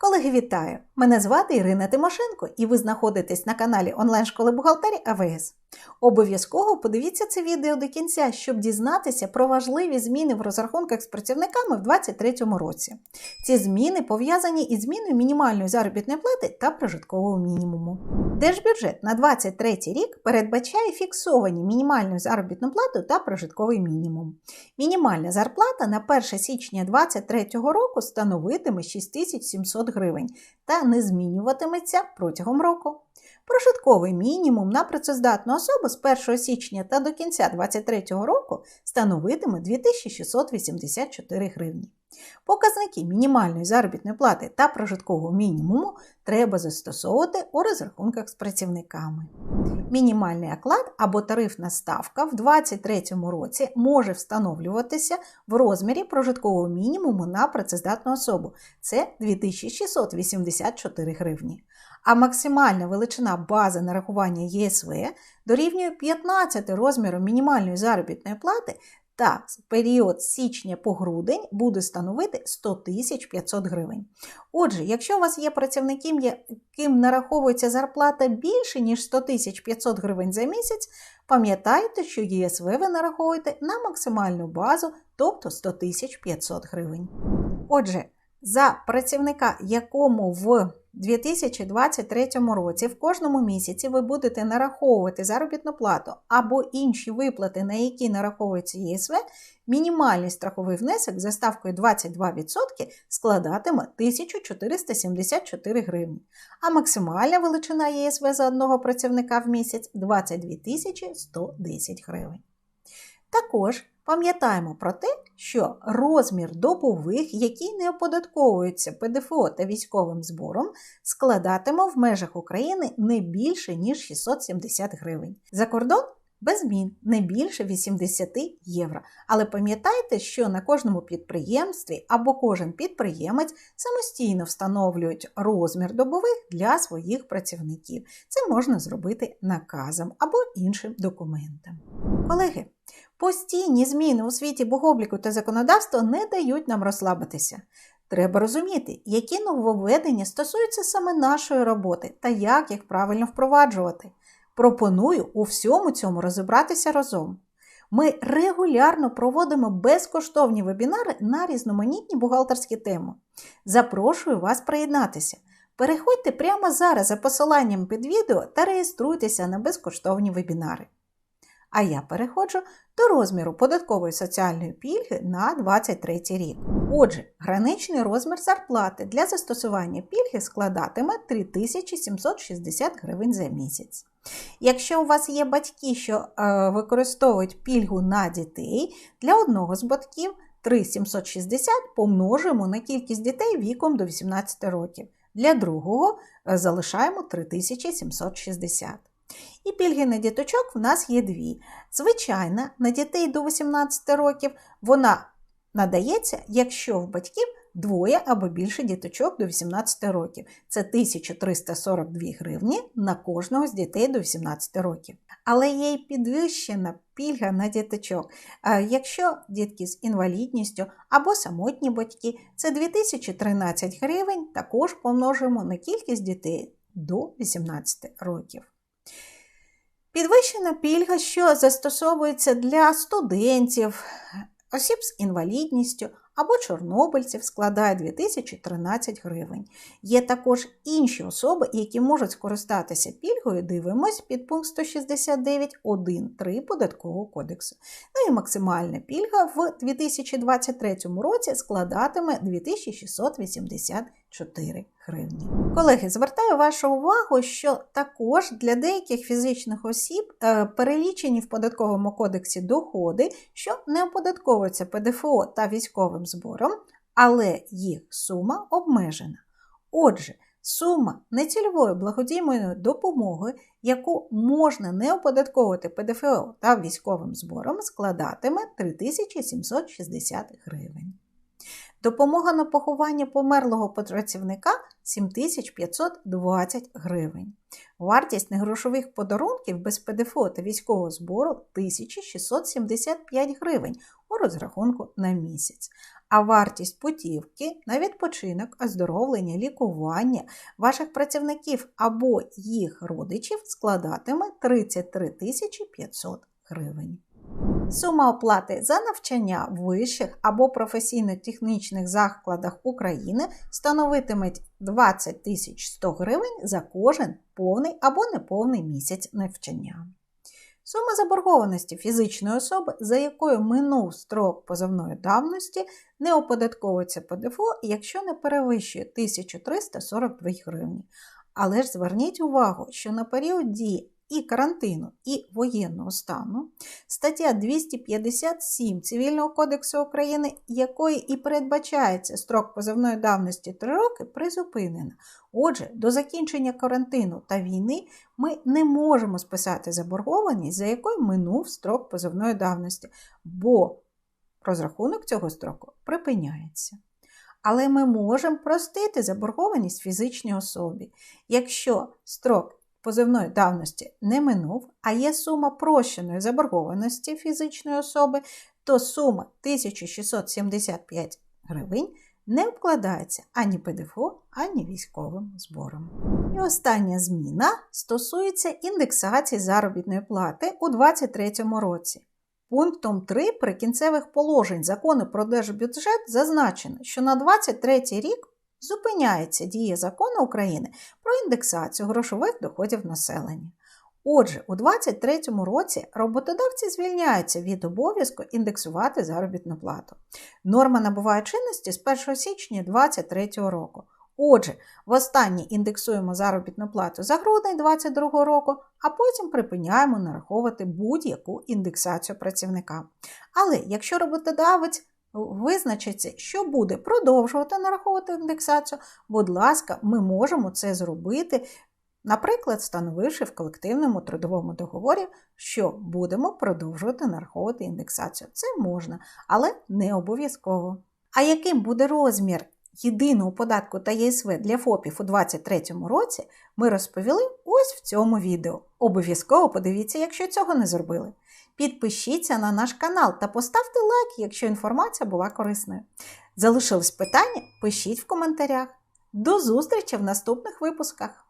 Колеги, вітаю! Мене звати Ірина Тимошенко, і ви знаходитесь на каналі онлайн-школи бухгалтерії АВС. Обов'язково подивіться це відео до кінця, щоб дізнатися про важливі зміни в розрахунках з працівниками в 2023 році. Ці зміни пов'язані із зміною мінімальної заробітної плати та прожиткового мінімуму. Держбюджет на 2023 рік передбачає фіксовані мінімальну заробітну плату та прожитковий мінімум. Мінімальна зарплата на 1 січня 2023 року становитиме 6700 гривень та не змінюватиметься протягом року. Прожитковий мінімум на працездатну особу з 1 січня та до кінця 2023 року становитиме 2684 гривні. Показники мінімальної заробітної плати та прожиткового мінімуму треба застосовувати у розрахунках з працівниками. Мінімальний оклад або тарифна ставка в 2023 році може встановлюватися в розмірі прожиткового мінімуму на працездатну особу це 2684 гривні. А максимальна величина бази нарахування ЄСВ дорівнює 15 розміру мінімальної заробітної плати та період січня по грудень буде становити 100 500 гривень. Отже, якщо у вас є працівники, яким нараховується зарплата більше, ніж 100 500 гривень за місяць, пам'ятайте, що ЄСВ ви нараховуєте на максимальну базу, тобто 100 500 гривень. Отже, за працівника, якому в 2023 році в кожному місяці ви будете нараховувати заробітну плату або інші виплати, на які нараховується ЄСВ, мінімальний страховий внесок за ставкою 22% складатиме 1474 гривні, а максимальна величина ЄСВ за одного працівника в місяць 22 110 гривень. Також Пам'ятаємо про те, що розмір добових, які не оподатковуються ПДФО та військовим збором, складатиме в межах України не більше, ніж 670 гривень. За кордон без змін не більше 80 євро. Але пам'ятайте, що на кожному підприємстві або кожен підприємець самостійно встановлюють розмір добових для своїх працівників. Це можна зробити наказом або іншим документом. Колеги, Постійні зміни у світі богобліку та законодавства не дають нам розслабитися. Треба розуміти, які нововведення стосуються саме нашої роботи та як їх правильно впроваджувати. Пропоную у всьому цьому розібратися разом. Ми регулярно проводимо безкоштовні вебінари на різноманітні бухгалтерські теми. Запрошую вас приєднатися. Переходьте прямо зараз за посиланням під відео та реєструйтеся на безкоштовні вебінари. А я переходжу до розміру податкової соціальної пільги на 2023 рік. Отже, граничний розмір зарплати для застосування пільги складатиме 3760 гривень за місяць. Якщо у вас є батьки, що е, використовують пільгу на дітей, для одного з батьків 3760 помножуємо на кількість дітей віком до 18 років. Для другого е, залишаємо 3760. І пільги на діточок в нас є дві. Звичайна, на дітей до 18 років вона надається, якщо в батьків двоє або більше діточок до 18 років. Це 1342 гривні на кожного з дітей до 18 років. Але є й підвищена пільга на діточок. Якщо дітки з інвалідністю або самотні батьки, це 2013 гривень, також помножуємо на кількість дітей до 18 років. Підвищена пільга, що застосовується для студентів, осіб з інвалідністю або чорнобильців, складає 2013 гривень. Є також інші особи, які можуть скористатися пільгою, дивимось під пункт 169.1.3 Податкового кодексу. Ну і максимальна пільга в 2023 році складатиме 2684 гривні. Колеги, звертаю вашу увагу, що також для деяких фізичних осіб е, перелічені в податковому кодексі доходи, що не оподатковуються ПДФО та військовим збором, але їх сума обмежена. Отже, сума нецільової благодійної допомоги, яку можна не оподатковувати ПДФО та військовим збором, складатиме 3760 гривень. Допомога на поховання померлого працівника 7520 гривень. Вартість негрошових подарунків без ПДФО та військового збору 1675 гривень у розрахунку на місяць. а вартість путівки на відпочинок, оздоровлення, лікування ваших працівників або їх родичів складатиме 33 500 гривень. Сума оплати за навчання в вищих або професійно-технічних закладах України становитиме 20 100 гривень за кожен повний або неповний місяць навчання. Сума заборгованості фізичної особи, за якою минув строк позовної давності, не оподатковується ПДФО, якщо не перевищує 1342 гривні. Але ж зверніть увагу, що на період дії і карантину, і воєнного стану, стаття 257 Цивільного кодексу України, якої і передбачається строк позовної давності 3 роки, призупинена. Отже, до закінчення карантину та війни ми не можемо списати заборгованість, за якою минув строк позовної давності, бо розрахунок цього строку припиняється. Але ми можемо простити заборгованість фізичній особі, якщо строк позивної давності не минув, а є сума прощеної заборгованості фізичної особи, то сума 1675 гривень не вкладається ані ПДФО, ані військовим збором. І остання зміна стосується індексації заробітної плати у 2023 році. Пунктом 3 прикінцевих положень закону про держбюджет зазначено, що на 2023 рік зупиняється дія закону України про індексацію грошових доходів населення. Отже, у 2023 році роботодавці звільняються від обов'язку індексувати заробітну плату. Норма набуває чинності з 1 січня 2023 року. Отже, востаннє індексуємо заробітну плату за грудень 2022 року, а потім припиняємо нараховувати будь-яку індексацію працівника. Але якщо роботодавець визначиться, що буде продовжувати нараховувати індексацію, будь ласка, ми можемо це зробити, наприклад, встановивши в колективному трудовому договорі, що будемо продовжувати нараховувати індексацію. Це можна, але не обов'язково. А яким буде розмір єдиного податку та ЄСВ для ФОПів у 2023 році, ми розповіли ось в цьому відео. Обов'язково подивіться, якщо цього не зробили. Підпишіться на наш канал та поставте лайк, якщо інформація була корисною. Залишились питання? Пишіть в коментарях. До зустрічі в наступних випусках!